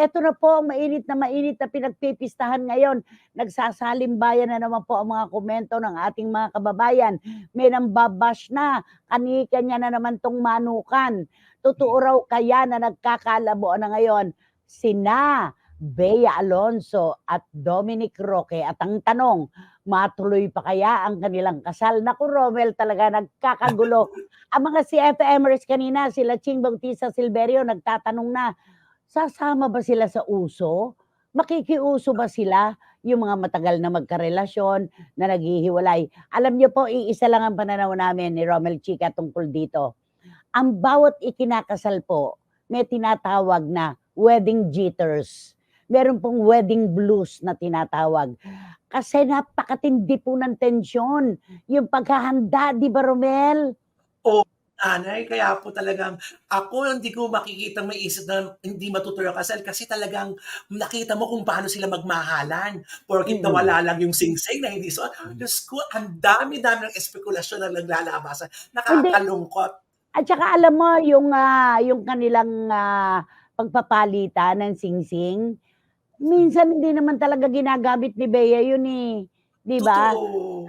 Eto na po ang mainit na mainit na pinagpipistahan ngayon. Nagsasalimbayan na naman po ang mga komento ng ating mga kababayan. May nambabash na, kani-kanya na naman tong manukan. Totoo raw kaya na nagkakalabuan na ngayon sina Bea Alonso at Dominic Roque. At ang tanong, matuloy pa kaya ang kanilang kasal? Naku, Romel, talaga nagkakagulo. ang mga CFMers kanina, sila Ching Bautista Silverio, nagtatanong na, sasama ba sila sa uso? Makikiuso ba sila? Yung mga matagal na magkarelasyon, na naghihiwalay. Alam niyo po, iisa lang ang pananaw namin ni Romel Chica tungkol dito. Ang bawat ikinakasal po, may tinatawag na wedding jitters. Meron pong wedding blues na tinatawag. Kasi napakatindi po ng tensyon. Yung paghahanda, di ba Romel? Nanay, kaya po talagang ako hindi ko makikitang may isip na hindi matutuloy kasal kasi talagang nakita mo kung paano sila magmahalan. Porkit Mm. nawala lang yung singsing na hindi so, Diyos ko, ang dami-dami ng espekulasyon na naglalabasan. Nakakalungkot. At saka alam mo yung ah, yung kanilang ah, pagpapalitan ng singsing, minsan hindi naman talaga ginagamit ni Bea yun eh. 'Di ba?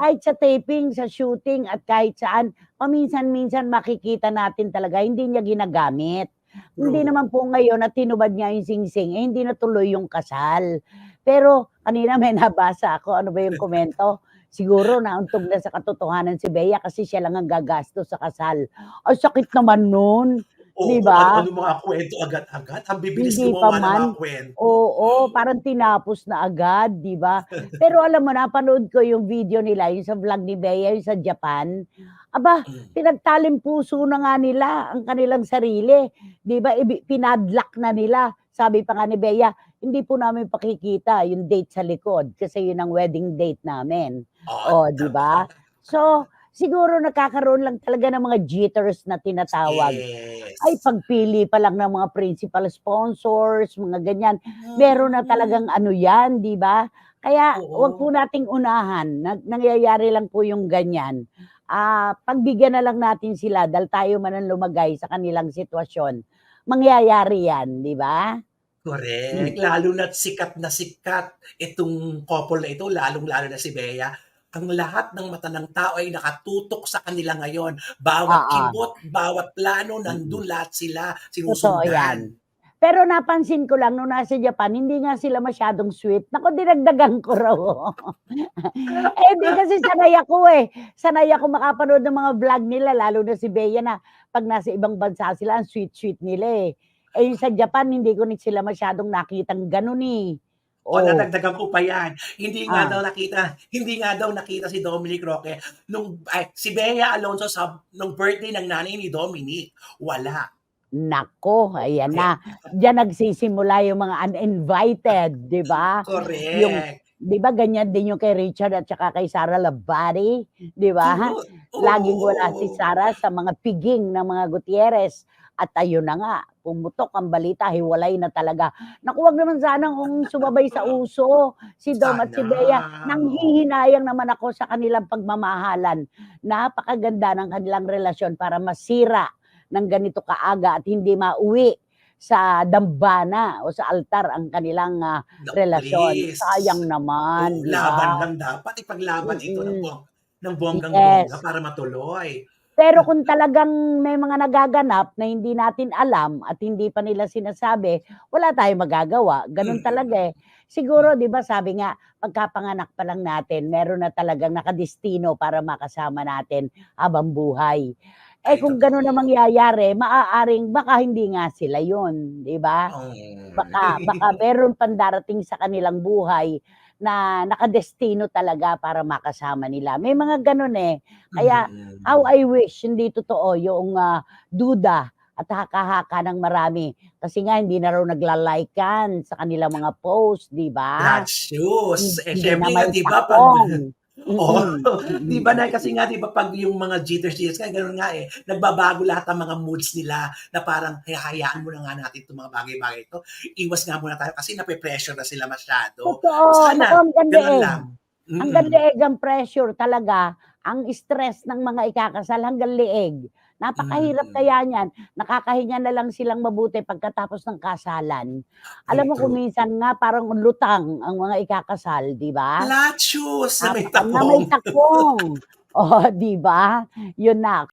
Kahit sa taping, sa shooting at kahit saan, paminsan-minsan makikita natin talaga hindi niya ginagamit. Hindi True. naman po ngayon na tinubad niya yung singsing, eh, hindi natuloy yung kasal. Pero kanina may nabasa ako, ano ba yung komento? Siguro nauntog na sa katotohanan si Bea kasi siya lang ang gagastos sa kasal. Ay sakit naman nun. Oo, Di ba? ano-ano mga kwento agad-agad. Ang bibilis Hindi pa gumawa ng man. mga kwento. Oo, parang tinapos na agad, 'di ba? Pero alam mo napanood ko yung video nila, yung sa vlog ni Bea, yung sa Japan. Aba, Mm. pinagtalim puso na nga nila ang kanilang sarili. 'Di ba? Ibi- Pinadlock na nila. Sabi pa nga ni Bea, hindi po namin pakikita yung date sa likod kasi yun ang wedding date namin. Oh, Oh, 'di ba? So, siguro nakakaroon lang talaga ng mga jitters na tinatawag. Yes. Ay, pagpili pa lang ng mga principal sponsors, mga ganyan. Meron na talagang ano yan, di ba? Kaya Oo. wag po nating unahan. Nag- nangyayari lang po yung ganyan. Ah, pagbigyan na lang natin sila dahil tayo man ang lumagay sa kanilang sitwasyon. Mangyayari yan, di ba? Correct. Lalo na't sikat na sikat itong couple na ito, lalong-lalo na si Bea. Ang lahat ng mata ng tao ay nakatutok sa kanila ngayon. Bawat Oo. kibot, bawat plano, nandun lahat sila Totoo yan. sinusundan. Pero napansin ko lang nung nasa Japan, hindi nga sila masyadong sweet. Nako, dinagdagan ko raw. eh, di kasi sanay ako eh. Sanay ako makapanood ng mga vlog nila, lalo na si Bea na pag nasa ibang bansa sila, ang sweet-sweet nila eh. Eh, yung sa Japan, hindi ko ni sila masyadong nakitang ganun eh. O Oh, nadagdagan ko pa yan. Hindi nga Ah. daw nakita, hindi nga daw nakita si Dominic Roque nung ay, si Bea Alonso sa nung birthday ng nanay ni Dominic. Wala. nako, ayan na. Diyan nagsisimula yung mga uninvited, di ba? Correct. Yung, di ba ganyan din yung kay Richard at saka kay Sarah Labari, di ba? Oo, oo, Laging wala si oo. Sarah sa mga piging ng mga Gutierrez. At ayun na nga, pumutok ang balita, hiwalay na talaga. Naku, wag naman sana kung sumabay sa uso si Dom at si Sana. Bea. Nanghihinayang naman ako sa kanilang pagmamahalan. Napakaganda ng kanilang relasyon para masira ng ganito kaaga at hindi mauwi sa dambana o sa altar ang kanilang ah, No, relasyon. please. Sayang naman, Oo, di laban ba? lang dapat. Ipaglaban ito ng, buong, ng bonggang Yes. bongga para matuloy. Pero kung talagang may mga nagaganap na hindi natin alam at hindi pa nila sinasabi, wala tayong magagawa. Ganun Mm. talaga eh. Siguro, di ba sabi nga, pagkapanganak pa lang natin, meron na talagang nakadestino para makasama natin habang buhay. Eh kung gano'n na mangyayari, maaaring baka hindi nga sila yon, di ba? Mm. Baka, baka meron pang darating sa kanilang buhay na nakadestino talaga para makasama nila. May mga ganun eh. Kaya, how I wish hindi totoo yung ah, duda at haka-haka ng marami. Kasi nga, hindi na raw naglalikean sa kanilang mga post, di ba? Blood shoes. Eh, Hindi syempre nga, di ba, pag, Mm-mm. di ba na, kasi nga, di ba, pag yung mga jitters, jitters, kaya ganun nga eh, nagbabago lahat ng mga moods nila na parang, "Hey, hayaan mo na nga natin itong mga bagay-bagay ito. Iwas nga muna tayo kasi nape-pressure na sila masyado. Totoo. Sana, ang ganda eh. lang. Ang Mm. leeg ang pressure talaga, ang stress ng mga ikakasal hanggang leeg. Napakahirap Mm. kaya niyan. Nakakahinga na lang silang mabuti pagkatapos ng kasalan. Alam mo kung minsan nga parang lutang ang mga ikakasal, 'di ba? Lachos na may Nap- na may takong. takong. Oh, 'di ba? Yun na.